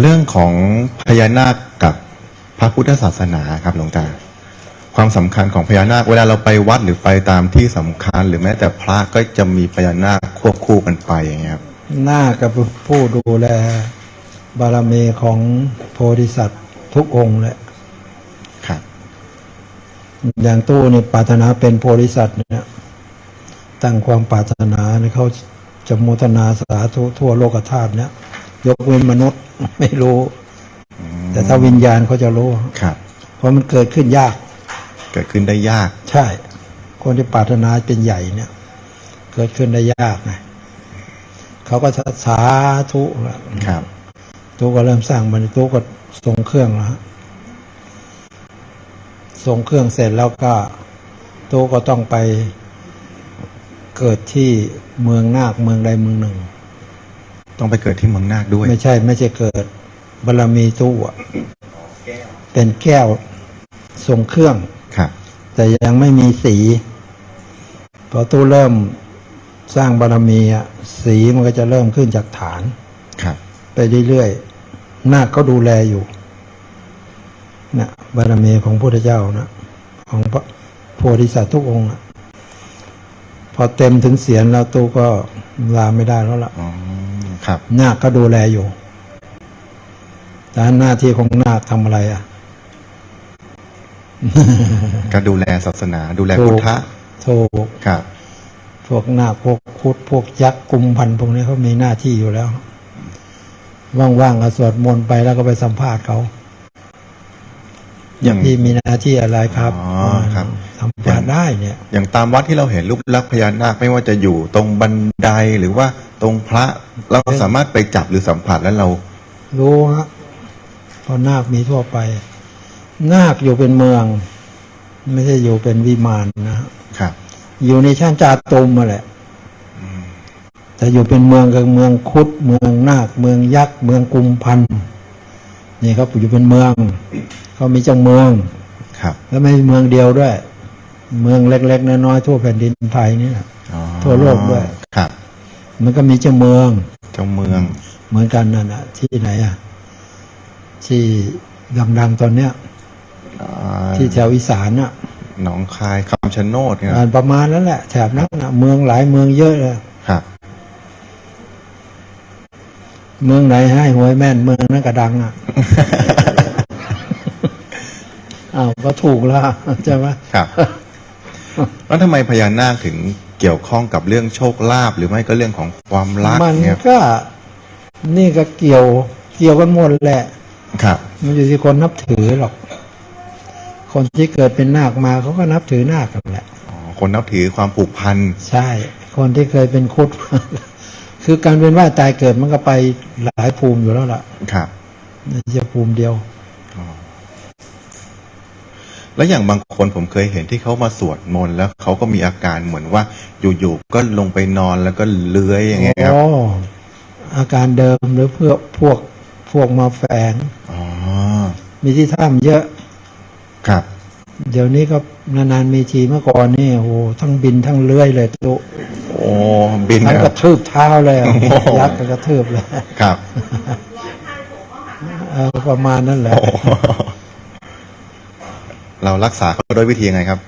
เรื่องของพญานาคกับพระพุทธศาสนาครับหลวงตา ความสำคัญของพญานาค เวลาเราไปวัดหรือไปตามที่สำคัญ หรือแม้แต่พระก็จะมีพญานาคควบคู่กันไปอย่างเงี้ยครับหน้ากับผู้ดูแลบารมีของโพธิสัตว์ทุกองค์แหละครับอย่างตู้นี่ปรารถนาเป็นโพธิสัตว์เนี่ยตั้งความปรารถนาเนี่ยเขาจะโมทนาสาธุทั่วโลกธาตุเนี่ย ยกเว้นมนุษย์ไม่รู้ แต่ถ้าวิญญาณเขาจะรู้ครับ เพราะมันเกิดขึ้นยาก เกิดขึ้นได้ยาก ใช่ คนที่ปรารถนาเป็นใหญ่เนี่ย เกิดขึ้นได้ยากไงเขาก็สาธุละครับตู้ก็เริ่มสร้างมันตู้ก็ส่งเครื่องแล้วฮะส่งเครื่องเสร็จแล้วก็ตู้ก็ต้องไปเกิดที่เมืองนาคเมืองใดเมืองหนึ่ง ต้องไปเกิดที่เมืองนาคด้วย ไม่ใช่ไม่ใช่เกิดบารมีตู้อะเป็นแก้วส่งเครื่องครับแต่ยังไม่มีสีพอตู้เริ่มสร้างบารมีอะสีมันก็จะเริ่มขึ้นจากฐานครับ ไปเรื่อยๆนาคก็ดูแลอยู่นะบารมีของพระพุทธเจ้านะของพระโพธิสัตว์ทุกองค์อะพอเต็มถึงเสียนแล้วตู้ก็ลาไม่ได้แล้วล่ะอ๋อ ครับนาคก็ดูแลอยู่แต่หน้าที่ของนาคทำอะไรอะก็ดูแลศาสนา ดูแลถูพุกทธะถูกครับ พวกนาคพวกคุดพวกยักษ์กุมพันธุ์พวกนี้เขามีหน้าที่อยู่แล้ว ว่างๆก็สวดมนต์ไปแล้วก็ไปสัมภาษณ์เขาอย่างพี่มีหน้าที่อะไรครับอ๋อครับ สัมภาษณ์ได้เนี่ย อย่างตามวัดที่เราเห็นรูปลักษณ์พญานาคไม่ว่าจะอยู่ตรงบันไดหรือว่าตรงพระเราสามารถไปจับหรือสัมผัสแล้วเรา รู้ฮะเพราะนาคมีทั่วไป นาคอยู่เป็นเมือง ไม่ใช่อยู่เป็นวิมานนะฮะครับ อยู่ในชั้นจาตุมมาแหละแต่อยู่เป็นเมืองกับเมืองคุดเมืองนาค เมืองยักษ์เมืองกุมพันธ์นี่ครับอยู่เป็นเมืองเขามีเจ้าเมืองครับ แล้วไม่ใช่เมืองเดียวด้วย เมืองเล็ก ๆ น้อยๆทั่วแผ่นดินไทยนี่นะอ๋อทั่วโลกด้วย ครับ มันก็มีเจ้าเมือง เจ้าเมือง เหมือนกันนั่นนะที่ไหนอะที่ดังๆตอนเนี้ย อ่าที่แถวอีสานน่ะหนองคายคำชะโนดเนี่ยอ่าประมาณนั้นแหละแถบนั้นน่ะเมืองหลายเมืองเยอะเลยครับ เมืองไหนให้หวยแม่นเมืองนั้นก็ดังอะอ้าวก็ถูกแล้วใช่ไหม ครับ แล้วทำไมพญานาคถึงเกี่ยวข้องกับเรื่องโชคลาภหรือไม่ก็เรื่องของความรักมันเนี่ยก็นี่ก็เกี่ยวเกี่ยวกันหมดแหละ ครับ มันอยู่ที่คนนับถือหรอก คนที่เกิดเป็นนาคมาเขาก็นับถือนาคกันแหละอ๋อคนนับถือความผูกพันใช่ คนที่เคยเป็นคุดคือการเป็นว่าตายเกิดมันก็ไปหลายภูมิอยู่แล้วล่ะ ครับไม่ใช่ภูมิเดียว แล้วอย่างบางคนผมเคยเห็นที่เขามาสวดมนต์แล้วเขาก็มีอาการเหมือนว่าอยู่ๆก็ลงไปนอนแล้วก็เลื้อยอย่างเงี้ยครับอ๋ออาการเดิมหรือเพื่อพวกพวกมาแฝงอ๋อมีที่ถ้ำเยอะครับ เดี๋ยวนี้ก็นานๆมีทีเมื่อก่อนนี่โอ้โหทั้งบินทั้งเลื้อยเลยตุโอ้บินทั้งนะกคระรับทืบเท้าเลยอะโอ้โหยักษ์ก็กระทืบเลยครับเออประมาณนั้นแหละโอ้เรารักษาเขาด้วยวิธียังไงครับ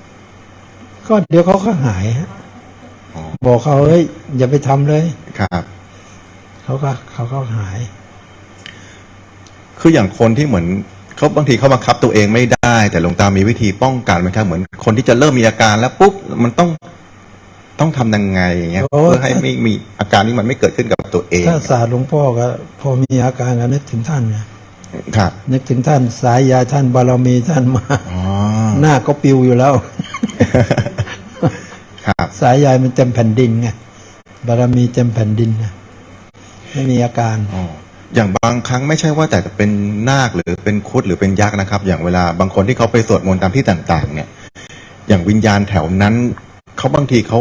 ก็เดี๋ยวเขาก็หายฮะอ๋อบอกเขาเฮ้ยอย่าไปทำเลยครับเขาก็เขาก็หาย คืออย่างคนที่เหมือนเขาบางทีเขาบังคับตัวเองไม่ได้ แต่หลวงตามีวิธีป้องกันไหมครับเหมือนคนที่จะเริ่มมีอาการแล้วปุ๊บมันต้องต้องทำยังไงอย่างเงี้ยโอ้เพื่อให้ไม่มีอาการนี้มันไม่เกิดขึ้นกับตัวเองถ้าศาสตร์หลวงพ่อก็พอมีอาการก็นึกถึงท่านไงครับ นึกถึงท่านสายยาท่านบารมีท่านมาอ๋อ หน้าก็ปิวอยู่แล้ว ครับ สายใยมันเต็มแผ่นดินไงบารมีเต็มแผ่นดินไงไม่มีอาการอ๋ออย่างบางครั้งไม่ใช่ว่าแต่จะเป็นนาคหรือเป็นครุดหรือเป็นยักษ์นะครับ อย่างเวลาบางคนที่เขาไปสวดมนต์ตามที่ต่าง ๆ เนี่ย อย่างวิญญาณแถวนั้นเขาบางทีเขา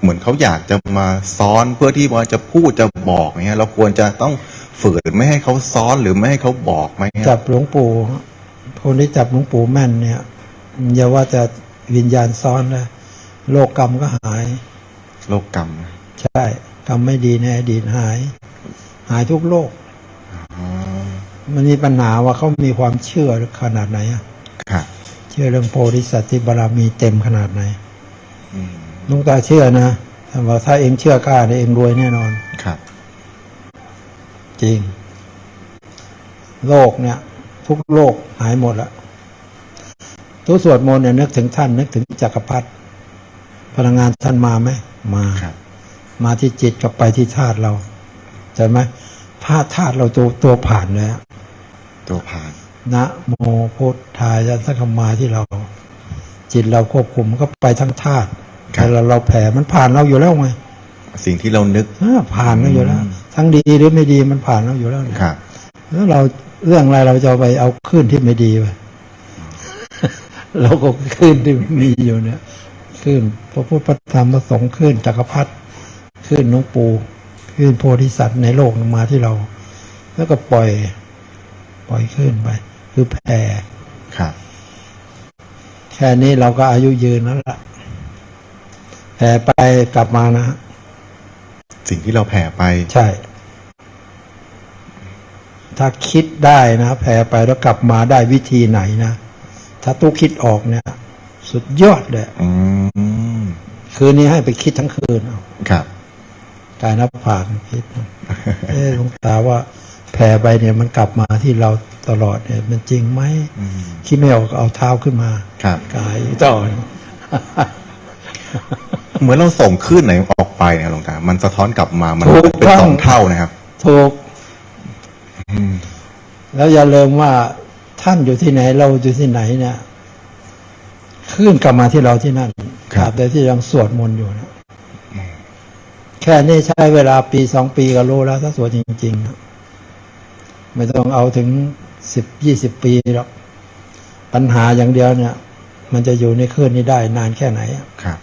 เหมือนเขาอยากจะมาซ้อนเพื่อที่ว่าจะพูดจะบอกเงี้ยเราควรจะต้องฝืนไม่ให้เขาซ้อนหรือไม่ให้เขาบอกไหมครับจับหลวงปู่คนที่จับหลวงปู่แม่นเนี่ย อย่าว่าแต่วิญญาณซ้อนเลยโลกกรรมก็หาย โลกกรรม ใช่ กรรมไม่ดีในอดีตหาย หายทุกโลกอ๋อมันมีปัญหาว่าเขามีความเชื่อขนาดไหนอะครับเชื่อเรื่องโพธิสัตว์ที่บารมีเต็มขนาดไหนอืมหลุงตาเชื่อนะท่านบอกถ้าเองเชื่อกล้าเนี่ยเองรวยแน่นอนครับ จริง โลกเนี่ย ทุกโลกหายหมดละ ทุกสวดมนต์เนี่ยนึกถึงท่านนึกถึงจักรพรรดิพลังงานท่านมาไหมมาครับมาที่จิตกับไปที่ธาตุเราใช่ไหมพาธาตุเราตัวตัวผ่านเลยอะตัวผ่านนะโมพุทธายะสักขมาที่เรา จิตเราควบคุมมันก็ไปทั้งธาตุครับแต่เราเราแผ่มันผ่านเราอยู่แล้วไงสิ่งที่เรานึกอ่าผ่านเราอยู่แล้ว ทั้งดีหรือไม่ดีมันผ่านเราอยู่แล้วเนี่ยครับแล้วเราเรื่องอะไรเราจะเอาไปเอาคลื่นที่ไม่ดีไป เราก็คลื่นที่มีอยู่เนี่ยคลื่นพระพุทธพระธรรมพระสงฆ์คลื่นจักรพรรดิคลื่นหลวงปู่คลื่นโพธิสัตว์ในโลกมาที่เรา แล้วก็ปล่อย ปล่อยคลื่นไป คือแผ่ครับ แค่นี้เราก็อายุยืนแล้วล่ะแผ่ไปกลับมานะสิ่งที่เราแผ่ไป ใช่ ถ้าคิดได้นะแผ่ไปแล้วกลับมาได้วิธีไหนนะ ถ้าตู้คิดออกเนี่ย สุดยอดเลยอืมคืนนี้ให้ไปคิดทั้งคืนเอาครับกายนับผ่านคิดเอ๊ะหลวงตาว่าแผ่ไปเนี่ยมันกลับมาที่เราตลอดเนี่ย มันจริงไหมอืมคิดไม่ออกก็เอาเท้าขึ้นมาครับกายต่อเหมือนเราส่งคลื่นไหนออกไปเนี่ยหลวงตา มันสะท้อนกลับมา มันถูกเป็นต้องสองเท่านะครับถูกแล้วอย่าลืมว่า ท่านอยู่ที่ไหน เราอยู่ที่ไหนเนี่ยขึ้นกลับมาที่เราที่นั่นครับแต่ที่ยังสวดมนต์อยู่นะแค่นี้ใช้เวลาปีสองปีก็รู้แล้ว ถ้าสวดจริงๆนะไม่ต้องเอาถึงสิบยี่สิบปีหรอกปัญหาอย่างเดียวเนี่ย มันจะอยู่ในคลื่นนี้ได้นานแค่ไหนอะครับ